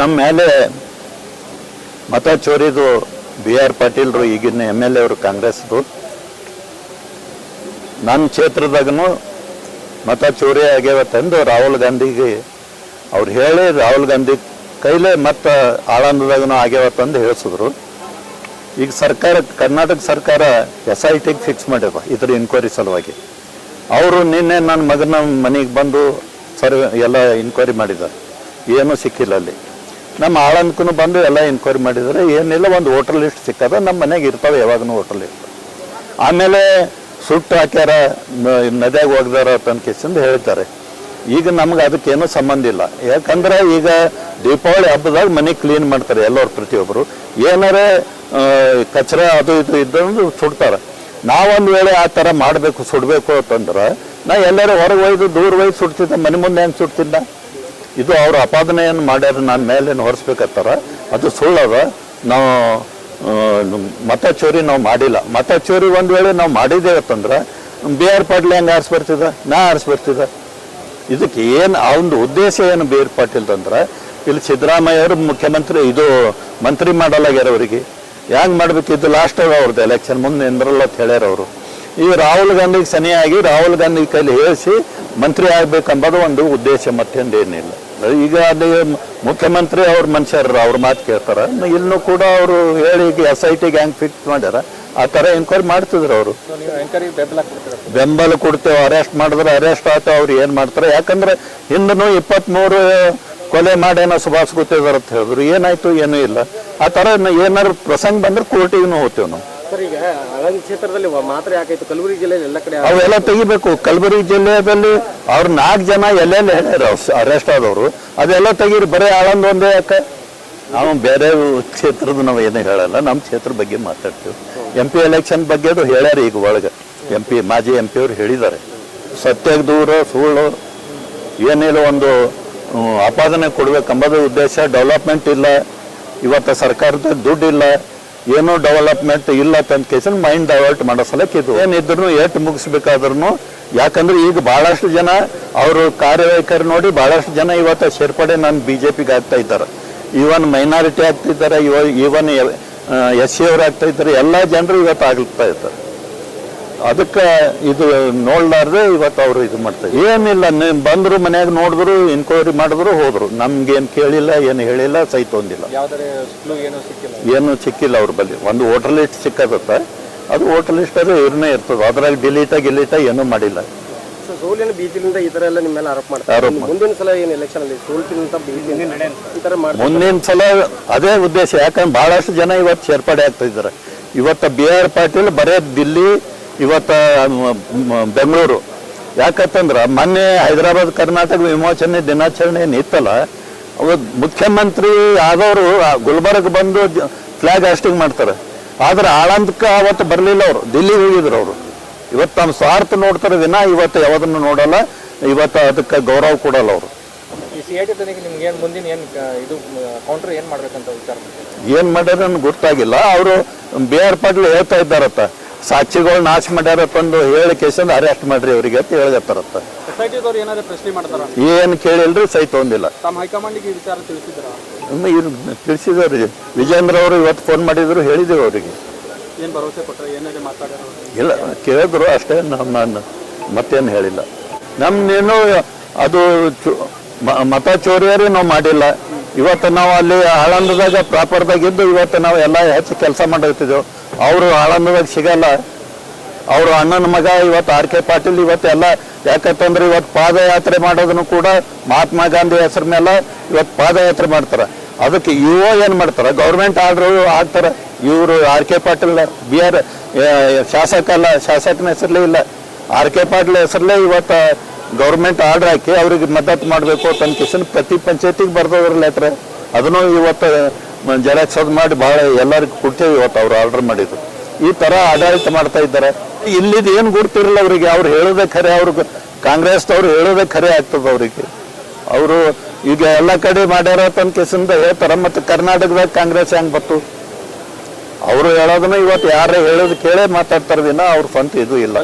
ನಮ್ಮ ಮೇಲೆ ಮತ ಚೋರಿದು ಬಿ ಆರ್ ಪಾಟೀಲ್ರು, ಈಗಿನ ಎಂ ಎಲ್ ಎ ಅವರು, ಕಾಂಗ್ರೆಸ್ದು. ನನ್ನ ಕ್ಷೇತ್ರದಾಗೂ ಮತ ಚೋರಿ ಆಗ್ಯಾವತ್ತಂದು ರಾಹುಲ್ ಗಾಂಧಿಗೆ ಅವ್ರು ಹೇಳಿ, ರಾಹುಲ್ ಗಾಂಧಿ ಕೈಲೇ ಮತ್ತೆ ಆಳಂದದಾಗೂ ಆಗ್ಯಾವತ್ತಂದು ಹೇಳಿಸಿದ್ರು. ಈಗ ಸರ್ಕಾರ, ಕರ್ನಾಟಕ ಸರ್ಕಾರ ಎಸ್ ಐ ಟಿಗೆ ಫಿಕ್ಸ್ ಮಾಡ್ಯವ ಇದ್ರ ಇನ್ಕ್ವೈರಿ ಸಲುವಾಗಿ. ಅವರು ನಿನ್ನೆ ನನ್ನ ಮಗನ ಮನೆಗೆ ಬಂದು ಸರ್ವೆ ಎಲ್ಲ ಇನ್ಕ್ವೈರಿ ಮಾಡಿದ್ದಾರೆ ಏನೂ ಸಿಕ್ಕಿಲ್ಲ ಅಲ್ಲಿ. ನಮ್ಮ ಆಳಂದಕ್ಕೂ ಬಂದು ಎಲ್ಲ ಇನ್ಕ್ವೈರಿ ಮಾಡಿದರೆ, ಏನಿಲ್ಲ, ಒಂದು ಹೋಟೆಲ್ ಲಿಸ್ಟ್ ಸಿಕ್ಕದ ನಮ್ಮ ಮನೆಗೆ ಇರ್ತಾವೆ ಯಾವಾಗೂ ಹೋಟೆಲ್ ಲಿಸ್ಟ್ ಆಮೇಲೆ ಸುಟ್ಟು ಹಾಕ್ಯಾರ ನದಿಯಾಗ ಹೋಗ್ದಾರ ತನ್ಕಿಸಿಂದ ಹೇಳ್ತಾರೆ ಈಗ ನಮ್ಗೆ ಅದಕ್ಕೇನು ಸಂಬಂಧ ಇಲ್ಲ. ಯಾಕಂದ್ರೆ ಈಗ ದೀಪಾವಳಿ ಹಬ್ಬದಾಗ ಮನೆ ಕ್ಲೀನ್ ಮಾಡ್ತಾರೆ ಎಲ್ಲರೂ ಪ್ರತಿಯೊಬ್ಬರು ಏನಾರ ಕಚ್ರ ಕಚರ ಅದು ಇದು ಇದ್ದಂದು ಸುಡ್ತಾರೆ. ನಾವೊಂದು ವೇಳೆ ಆ ಥರ ಮಾಡಬೇಕು, ಸುಡಬೇಕು ಅಂತಂದ್ರೆ, ನಾ ಎಲ್ಲರೂ ಹೊರಗೆ ಒಯ್ದು ದೂರ ಒಯ್ದು ಸುಡ್ತಿದ್ದೆ, ಮನೆ ಮುಂದೆ ಹೆಂಗೆ ಸುಡ್ತಿದ್ದ? ಇದು ಅವ್ರ ಅಪಾದನೆಯನ್ನು ಮಾಡ್ಯಾರ ನನ್ನ ಮೇಲೇನು ಹೊರಿಸ್ಬೇಕತ್ತಾರ? ಅದು ಸುಳ್ಳದ. ನಾವು ಮತ ಚೋರಿ ನಾವು ಮಾಡಿಲ್ಲ. ಮತ ಚೋರಿ ಒಂದು ವೇಳೆ ನಾವು ಮಾಡಿದ್ದೇವೆ ಅಂತಂದ್ರೆ, ಬಿ ಆರ್ ಪಾಟೀಲ್ ಹೆಂಗೆ ಆರಿಸಿ ಬರ್ತಿದ್ದ ನಾ ಆರಿಸಿ ಬರ್ತಿದ್ದ ಇದಕ್ಕೆ ಏನು, ಆ ಒಂದು ಉದ್ದೇಶ ಏನು ಬಿ ಆರ್ ಪಾಟೀಲ್ ಅಂದ್ರೆ, ಇಲ್ಲಿ ಸಿದ್ದರಾಮಯ್ಯ ಅವರು ಮುಖ್ಯಮಂತ್ರಿ, ಇದು ಮಂತ್ರಿ ಮಾಡಲಾಗ್ಯಾರ ಅವರಿಗೆ. ಹೆಂಗೆ ಮಾಡ್ಬೇಕು ಇದು ಲಾಸ್ಟ್ ಅವ್ರದ್ದು ಎಲೆಕ್ಷನ್ ಮುಂದೆ ನಿಂದ್ರಲ್ಲ ಅಂತ ಹೇಳ್ಯಾರ ಅವರು. ಈ ರಾಹುಲ್ ಗಾಂಧಿಗೆ ಸನಿಯಾಗಿ ರಾಹುಲ್ ಗಾಂಧಿ ಕೈಲಿ ಹೇಳಿಸಿ ಮಂತ್ರಿ ಆಗ್ಬೇಕಂಬುದು ಒಂದು ಉದ್ದೇಶ ಮತ್ತೊಂದು ಏನಿಲ್ಲ ಈಗ ಅಲ್ಲಿ ಮುಖ್ಯಮಂತ್ರಿ ಅವ್ರ ಮನುಷ್ಯರ ಅವ್ರ ಮಾತು ಕೇಳ್ತಾರ. ಇನ್ನು ಕೂಡ ಅವರು ಹೇಳಿ ಈಗ ಎಸ್ ಐ ಟಿಗೆ ಗ್ಯಾಂಗ್ ಫಿಕ್ಸ್ ಮಾಡ್ಯಾರ. ಆ ಥರ ಎನ್ಕ್ವೈರಿ ಮಾಡ್ತಿದ್ರು ಅವರು. ಬೆಂಬಲ ಕೊಡ್ತೀರಾ? ಬೆಂಬಲ ಕೊಡ್ತೇವೆ ಅರೆಸ್ಟ್ ಮಾಡಿದ್ರೆ ಅರೆಸ್ಟ್ ಆಯ್ತು ಅವ್ರು ಏನು ಮಾಡ್ತಾರೆ? ಯಾಕಂದ್ರೆ ಹಿಂದನು ಇಪ್ಪತ್ಮೂರು ಕೊಲೆ ಮಾಡೇನೋ ಸುಭಾಷ್ ಗೊತ್ತಿದಾರ ಅಂತ ಹೇಳಿದ್ರು. ಏನಾಯ್ತು ಏನೂ ಇಲ್ಲ. ಆ ಥರ ಏನಾದ್ರು ಪ್ರಸಂಗ ಬಂದ್ರೆ ಕೋರ್ಟಿಗೂ ಹೋಗ್ತೇವೆ ನಾವು. ಸರ್ ಈಗ ಕ್ಷೇತ್ರದಲ್ಲಿ ಮಾತ್ರ ಯಾಕಾಯ್ತು? ಕಲಬುರಗಿ ಜಿಲ್ಲೆಯಲ್ಲಿ ಎಲ್ಲ ಕಡೆ ಅವೆಲ್ಲ ತೆಗಿಬೇಕು. ಕಲಬುರಗಿ ಜಿಲ್ಲೆಯಲ್ಲಿ ಅವ್ರು ನಾಲ್ಕು ಜನ ಎಲ್ಲೆಲ್ಲಿ ಹೇಳ್ಯಾರ ಅರೆಸ್ಟ್ ಆದವರು ಅದೆಲ್ಲ ತೆಗೀರಿ. ಬರೀ ಆಳಂದ ಒಂದೇ ಯಾಕೆ? ನಾವು ಬೇರೆ ಕ್ಷೇತ್ರದ ನಾವು ಏನು ಹೇಳಲ್ಲ. ನಮ್ಮ ಕ್ಷೇತ್ರ ಬಗ್ಗೆ ಮಾತಾಡ್ತೀವಿ. ಎಂ ಪಿ ಎಲೆಕ್ಷನ್ ಬಗ್ಗೆ ಅದು ಹೇಳ್ಯಾರ ಈಗ ಒಳಗೆ. ಎಂ ಪಿ ಮಾಜಿ ಎಂ ಪಿ ಅವ್ರು ಹೇಳಿದ್ದಾರೆ. ಸತ್ಯಕ್ಕೆ ದೂರ ಸುಳ್ಳು ಏನಿಲ್ಲ ಒಂದು ಆಪಾದನೆ ಕೊಡ್ಬೇಕಂಬುದು ಉದ್ದೇಶ ಡೆವಲಪ್ಮೆಂಟ್ ಇಲ್ಲ. ಇವತ್ತು ಸರ್ಕಾರದ ದುಡ್ಡು ಇಲ್ಲ ಏನೂ ಡೆವಲಪ್ಮೆಂಟ್ ಇಲ್ಲ ಅಂತ ಕೇಸನ್ ಮೈಂಡ್ ಡೈವರ್ಟ್ ಮಾಡೋ ಸಲಕ್ಕೆ ಇದು. ಏನಿದ್ರು ಏಟ್ ಮುಗಿಸ್ಬೇಕಾದ್ರೂ ಯಾಕಂದ್ರೆ ಈಗ ಬಹಳಷ್ಟು ಜನ ಅವರು ಕಾರ್ಯವೈಖರಿ ನೋಡಿ ಬಹಳಷ್ಟು ಜನ ಇವತ್ತು ಸೇರ್ಪಡೆ ನಾನು ಬಿ ಜೆ ಪಿಗೆ ಆಗ್ತಾ ಇದ್ದಾರೆ. ಈವನ್ ಮೈನಾರಿಟಿ ಆಗ್ತಿದ್ದಾರೆ ಇವನ್ ಎಸ್ ಸಿ ಅವ್ರು ಆಗ್ತಾ ಇದ್ದಾರೆ, ಎಲ್ಲ ಜನರು ಇವತ್ತು ಆಗ್ತಾ ಇದ್ದಾರೆ. ಅದಕ್ಕೆ ಇದು ನೋಡ್ಲಾರ್ದೆ ಇವತ್ತು ಅವರು ಇದು ಮಾಡ್ತಾರೆ ಏನಿಲ್ಲ ನೀವು ಬಂದ್ರು ಮನೆಯಾಗ ನೋಡಿದ್ರು ಇನ್ಕ್ವೈರಿ ಮಾಡಿದ್ರು ಹೋದ್ರು. ನಮ್ಗೇನು ಕೇಳಿಲ್ಲ ಏನು ಹೇಳಿಲ್ಲ ಸಹಿತ ಹೊಂದಿಲ್ಲ ಏನೂ ಸಿಕ್ಕಿಲ್ಲ? ಏನು ಸಿಕ್ಕಿಲ್ಲ ಅವ್ರ ಬಳಿ ಒಂದು ವೋಟರ್ ಲಿಸ್ಟ್ ಸಿಕ್ಕದತ್ತ ಅದು ವೋಟರ್ ಲಿಸ್ಟ್ ಅದು ಇವ್ರನ್ನೇ ಇರ್ತದೆ. ಅದ್ರಾಗ ಡಿಲೀಟ ಗಿಲೀಟ ಏನೂ ಮಾಡಿಲ್ಲ. ಸೋಲಿನ ಬೀಜದಿಂದ ಈ ತರ ಎಲ್ಲ ನಿಮ್ಮ ಮೇಲೆ ಆರೋಪ ಮಾಡ್ತಾರೆ. ಮುಂದಿನ ಸಲ ಏನು ಎಲೆಕ್ಷನ್ ಅಲ್ಲಿ ಸೋಲ್ತಿನಂತ ಈ ತರ ಮುಂದಿನ ಸಲ ಅದೇ ಉದ್ದೇಶ. ಯಾಕಂದ್ರೆ ಬಹಳಷ್ಟು ಜನ ಇವತ್ತು ಸೇರ್ಪಡೆ ಆಗ್ತಾ ಇದ್ದಾರೆ. ಇವತ್ತು ಬಿ ಆರ್ ಪಾಟೀಲ್ ಬರೇ ದಿಲ್ಲಿ ಇವತ್ತ ಬೆಂಗಳೂರು. ಯಾಕಂತಂದ್ರ ಮೊನ್ನೆ ಹೈದರಾಬಾದ್ ಕರ್ನಾಟಕ ವಿಮೋಚನೆ ದಿನಾಚರಣೆ ಏನಿತ್ತಲ್ಲ ಅವತ್ತು ಮುಖ್ಯಮಂತ್ರಿ ಆದವರು ಗುಲ್ಬರ್ಗ್ ಬಂದು ಫ್ಲಾಗ್ ಹಾಸ್ಟಿಂಗ್ ಮಾಡ್ತಾರೆ. ಆದ್ರೆ ಆಳಂದಕ್ಕೆ ಅವತ್ತು ಬರಲಿಲ್ಲ ಅವರು. ದಿಲ್ಲಿಗೆ ಹೋಗಿದ್ರು ಅವರು. ಇವತ್ತು ತಮ್ಮ ಸ್ವಾರ್ಥ ನೋಡ್ತಾರೆ ದಿನ ಇವತ್ತು ಯಾವುದನ್ನು ನೋಡಲ್ಲ ಇವತ್ತು ಅದಕ್ಕೆ ಗೌರವ ಕೊಡಲ್ಲ ಅವರು. ಏನು ಮುಂದಿನ ಏನು ಇದು ಕೌಂಟರ್ ಏನು ಮಾಡ್ಬೇಕಂತ ವಿಚಾರ? ಮಾಡ್ತೀರಾ? ಏನ್ ಮಾಡ್ಯಾರ ನನ್ಗೆ ಗೊತ್ತಾಗಿಲ್ಲ. ಅವರು ಬಿ ಆರ್ ಪಾಟೀಲ್ ಹೇಳ್ತಾ ಇದ್ದಾರತ್ತ. ಸಾಕ್ಷಿಗಳು ನಾಶ ಮಾಡ್ಯಾರಪ್ಪಂದು ಒಂದು ಹೇಳಿ ಕೇಸಂದ ಅರೆಸ್ಟ್ ಮಾಡ್ರಿ ಅವರಿಗೆ ಅಂತ ಹೇಳತ್ತಾರತ್ತ ಏನು ಕೇಳಿಲ್ರಿ ಸಹಿತ ತೊಂದಿಲ್ಲ ತಿಳಿಸಿದ್ರ? ವಿಜೇಂದ್ರ ಅವರು ಇವತ್ತು ಫೋನ್ ಮಾಡಿದ್ರು ಹೇಳಿದೆವು ಅವರಿಗೆ. ಇಲ್ಲ ಕೇಳಿದ್ರು ಅಷ್ಟೇ ನಮ್ಮ ನಾನು ಮತ್ತೇನು ಹೇಳಿಲ್ಲ. ನಮ್ದೇನು ಅದು ಮತ ಚೋರಿಯರೇ ನಾವು ಮಾಡಿಲ್ಲ. ಇವತ್ತು ನಾವು ಅಲ್ಲಿ ಹಳಂದದಾಗ ಪ್ರಾಪರ್ದಾಗ ಇದ್ದು ಇವತ್ತು ನಾವು ಎಲ್ಲ ಹೆಚ್ಚು ಕೆಲಸ ಮಾಡತ್ತಿದ್ದೆವು ಅವರು ಆಳಂದದಾಗ ಸಿಗಲ್ಲ. ಅವರು ಅಣ್ಣನ ಮಗ ಇವತ್ತು ಆರ್ ಕೆ ಪಾಟೀಲ್ ಇವತ್ತು ಎಲ್ಲ ಯಾಕಂತಂದ್ರೆ ಇವತ್ತು ಪಾದಯಾತ್ರೆ ಮಾಡೋದನ್ನು ಕೂಡ ಮಹಾತ್ಮ ಗಾಂಧಿ ಹೆಸರ ಮೇಲೆ ಇವತ್ತು ಪಾದಯಾತ್ರೆ ಮಾಡ್ತಾರೆ. ಅದಕ್ಕೆ ಇವ ಏನು ಮಾಡ್ತಾರೆ? ಗೌರ್ಮೆಂಟ್ ಆರ್ಡರ್ ಆಗ್ತಾರೆ. ಇವರು R K Patil B R ಶಾಸಕ ಅಲ್ಲ ಶಾಸಕನ ಹೆಸರಲ್ಲೇ ಇಲ್ಲ. ಆರ್ ಕೆ ಪಾಟೀಲ್ ಹೆಸರಲ್ಲೇ ಇವತ್ತು ಗೌರ್ಮೆಂಟ್ ಆರ್ಡರ್ ಹಾಕಿ ಅವ್ರಿಗೆ ಮದ್ದತು ಮಾಡಬೇಕು ತನ್ನ ಕಿಸನ್ ಪ್ರತಿ ಪಂಚಾಯತಿಗೆ ಬರ್ದವ್ರ ಲೆಟ್ರೆ. ಅದನ್ನು ಇವತ್ತು ಜೆರಾಕ್ಸ್ ಅದು ಮಾಡಿ ಭಾಳ ಎಲ್ಲರಿಗೂ ಕೊಡ್ತೇವೆ ಇವತ್ತು ಅವ್ರು ಆರ್ಡರ್ ಮಾಡಿದ್ರು ಈ ತರ ಆಡಳಿತ ಮಾಡ್ತಾ ಇದ್ದಾರೆ. ಇಲ್ಲಿದ್ದು ಏನು ಗೊತ್ತಿರಲ್ಲ ಅವರಿಗೆ, ಅವ್ರು ಹೇಳೋದೇ ಖರೆ, ಅವ್ರಿಗೆ ಕಾಂಗ್ರೆಸ್ದವ್ರು ಹೇಳೋದೇ ಖರೆ ಆಗ್ತದ ಅವರಿಗೆ. ಅವರು ಈಗ ಎಲ್ಲ ಕಡೆ ಮಾಡ್ಯಾರ ತನ್ನ ಕೇಸಿಂದ ಹೇಳ್ತಾರ, ಮತ್ತೆ ಕರ್ನಾಟಕದಾಗ ಕಾಂಗ್ರೆಸ್ ಹೆಂಗ್ ಬತ್ತು ಅವರು ಹೇಳೋದನ್ನ ಇವತ್ತು ಯಾರೇ ಹೇಳೋದು ಕೇಳೇ ಮಾತಾಡ್ತಾರ ದಿನ, ಅವ್ರ ಸ್ವಂತ ಇದು ಇಲ್ಲ.